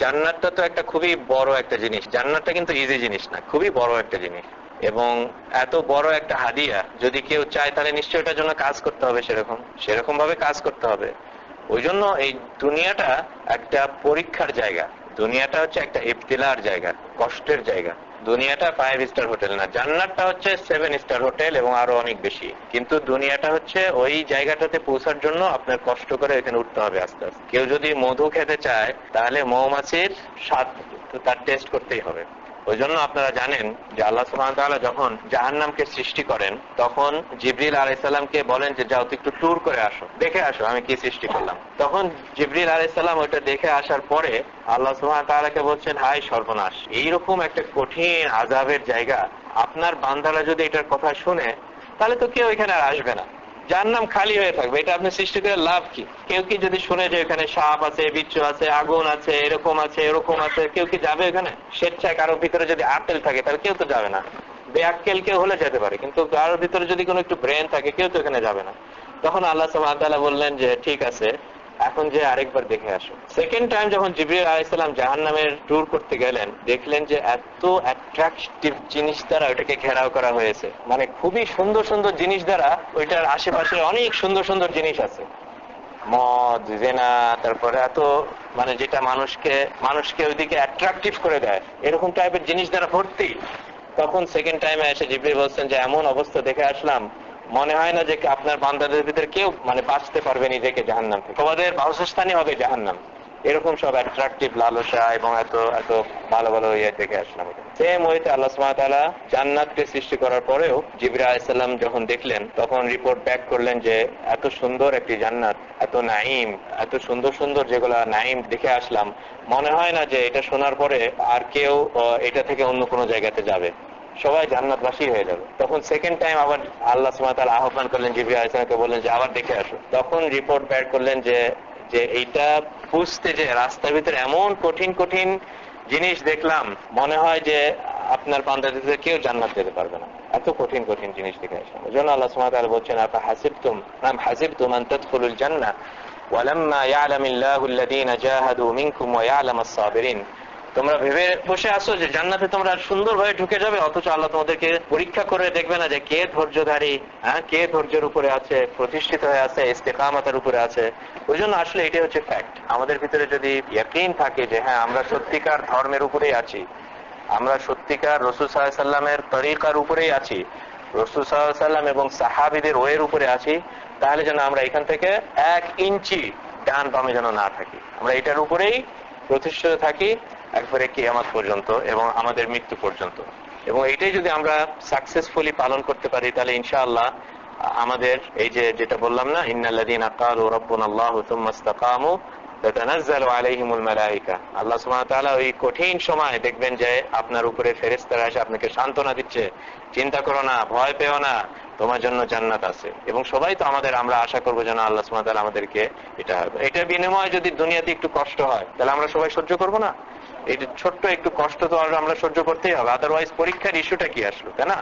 জান্নাতটা তো একটা খুবই বড় একটা জিনিস। জান্নাতটা কিন্তু ইজি জিনিস না, খুবই বড় একটা জিনিস। এবং এত বড় একটা হাদিয়া, যদি কেউ চায় তাহলে নিশ্চয় এটার জন্য কাজ করতে হবে সেরকম। সেরকম ভাবে কাজ করতে হবে। ওই জন্য এই দুনিয়াটা একটা পরীক্ষার জায়গা। দুনিয়াটা হচ্ছে একটা ইফতিলার জায়গা, কষ্টের জায়গা। দুনিয়াটা ফাইভ স্টার হোটেল না। জান্নাতটা হচ্ছে সেভেন স্টার হোটেল এবং আরও অনেক বেশি। কিন্তু দুনিয়াটা হচ্ছে ওই জায়গাটাতে পৌঁছার জন্য আপনার কষ্ট করে এখানে উঠতে হবে আস্তে আস্তে। কেউ যদি মধু খেতে চায়, তাহলে মৌমাছির স্বাদ তার টেস্ট করতেই হবে। ওই জন্য আপনারা জানেন যে আল্লাহ ওয়া তাআলা যখন জাহান্নামকে সৃষ্টি করেন, তখন জিবরিল আলাইসাল্লামকে বলেন যে, যাও একটু ট্যুর করে আসো, দেখে আসো, আমি কি সৃষ্টি করলাম? তখন জিবরিল আলাইসাল্লাম ওইটা দেখে আসার পরে আল্লাহ ওয়া তাআলাকে বলছেন, হাই সর্বনাশ, এইরকম একটা কঠিন আযাবের জায়গা আপনার বান্দারা যদি এটার কথা শুনে, তাহলে তো কেউ এখানে আর আসবে না। জাহান্নাম খালি হয়ে থাকবে, এটা আপনি সৃষ্টি করে লাভ কি? কেউ কি যদি শুনে যে এখানে সাপ আছে, বিচ্ছু আছে, আগুন আছে, এরকম আছে এরকম আছে, কেউ কি যাবে এখানে? স্বেচ্ছায় কারোর ভিতরে যদি আপেল থাকে, তাহলে কেউ তো যাবে না। বেআক্কেল কেউ হলে যেতে পারে, কিন্তু কারোর ভিতরে যদি কোনো একটু ব্রেন থাকে, কেউ তো এখানে যাবে না। তখন আল্লাহ সাল বললেন যে, ঠিক আছে এখন যে আরেকবার দেখে আসো। সেকেন্ড টাইম যখন জিবরিল আলাইসাল্লাম জাহান্নামের ট্যুর করতে গেলেন, দেখলেন যে এত অ্যাট্রাকটিভ জিনিস দ্বারা ওটাকে ঘেরাও করা হয়েছে। মানে খুবই সুন্দর সুন্দর জিনিস দ্বারা ওইটার আশেপাশে অনেক সুন্দর সুন্দর জিনিস আছে। মদ, জেনা, তারপরে এত মানে যেটা মানুষকে মানুষকে ওইদিকে অ্যাট্রাকটিভ করে দেয়। এরকম টাইপের জিনিস দ্বারা ভর্তি। তখন সেকেন্ড টাইমে এসে জিবরি বলছেন যে, এমন অবস্থা দেখে আসলাম মনে হয় না যে আপনার বান্দাদের ভিতরে কেউ মানে বাঁচতে পারবে নিজেকে জাহান্নাম থেকে। তোমাদের বাসস্থানই হবে জাহান্নাম। এরকম সব অ্যাট্রাকটিভ লালসা এবং এত এত ভালো ভালো ইয়ে দেখে আসলাম। সেম ওইতে আল্লাহ তাআলা জান্নাতকে সৃষ্টি করার পরেও জিবরিল আলাইহিস সালাম যখন দেখলেন, তখন রিপোর্ট ব্যাক করলেন যে এত সুন্দর একটি জান্নাত, এত নাইম এত সুন্দর সুন্দর যেগুলা নাইম দেখে আসলাম। মনে হয় না যে এটা শোনার পরে আর কেউ এটা থেকে অন্য কোনো জায়গাতে যাবে। সবাই জান্নাতবাসী হয়ে যাবে। তখন সেকেন্ড টাইম আবার আল্লাহ তাআলা আহ্বান করলেন জিবরিল আলাইহিস সালামকে বললেন যে আবার দেখে আসো। তখন রিপোর্ট ব্যাক করলেন যে যে এইটা বুঝতে যে রাস্তার ভিতরে এমন কঠিন কঠিন জিনিস দেখলাম, মনে হয় যে আপনার বান্দাদের কেউ জান্নাত যেতে পারবে না। এত কঠিন কঠিন জিনিস দেখে আসলাম। ওই জন্য আল্লাহ তাআলা বলছেন আপা হাসিবতুম, নাম হাসিবতুম আন তাদখুলুল জান্নাহ, ওয়ালাম্মা ইয়ালামিল্লাহু আল্লাযীনা জাহাদু মিনকুম ওয়া ইয়ালামাস সাবিরিন। তোমরা ভেবে বসে আসো যে জান্নাতে তোমরা সুন্দরভাবে ঢুকে যাবে, অথচ আল্লাহ তোমাদেরকে পরীক্ষা করে দেখবে না যে কে ধৈর্যধারী হ্যাঁ কে ধৈর্যের উপরে আছে, প্রতিষ্ঠিত হয়ে আছে, ইস্তেকামাতার উপরে আছে। ওই জন্য আসলে এটাই হচ্ছে ফ্যাক্ট আমাদের ভিতরে যদি ইয়াকিন থাকে যে হ্যাঁ আমরা সত্যিকার ধর্মের উপরেই আছি, আমরা সত্যিকার রসুল সাল্লাহ সাল্লামের তরিকার উপরেই আছি, রসুল সাল্লাহ সাল্লাম এবং সাহাবিদের ওয়ের উপরে আছি, তাহলে যেন আমরা এখান থেকে এক ইঞ্চি ডান বামে যেন না থাকি। আমরা এটার উপরেই প্রতিষ্ঠিত থাকি একবারে কিয়ামত পর্যন্ত এবং আমাদের মৃত্যু পর্যন্ত। এবং এটাই যদি আমরা সাকসেসফুলি পালন করতে পারি, তাহলে ইনশাআল্লাহ আমাদের এই যে যেটা বললাম না, ইন্নাল্লাযীনা ক্বালু রাব্বুনাল্লাহু থুম্মা ইসতাকামু তাতানাজ্জালু আলাইহিমুল মালায়েকা আল্লাহ সুবহানাহু তাআলা ওই কঠিন সময় দেখবেন যে আপনার উপরে ফেরেশতারা এসে আপনাকে সান্ত্বনা দিচ্ছে, চিন্তা করো না, ভয় পেও না, তোমার জন্য জান্নাত আছে। এবং সবাই তো আমাদের, আমরা আশা করব যেন আল্লাহ সুবহানাহু তাআলা আমাদেরকে এটা হবে এটার বিনিময়ে যদি দুনিয়াতে একটু কষ্ট হয়, তাহলে আমরা সবাই সহ্য করব না? যে ছোট্ট একটু কষ্ট তো আমরা সহ্য করতেই হবে। আদারওয়াইজ পরীক্ষার ইস্যুটা কি আসলো, তাই না?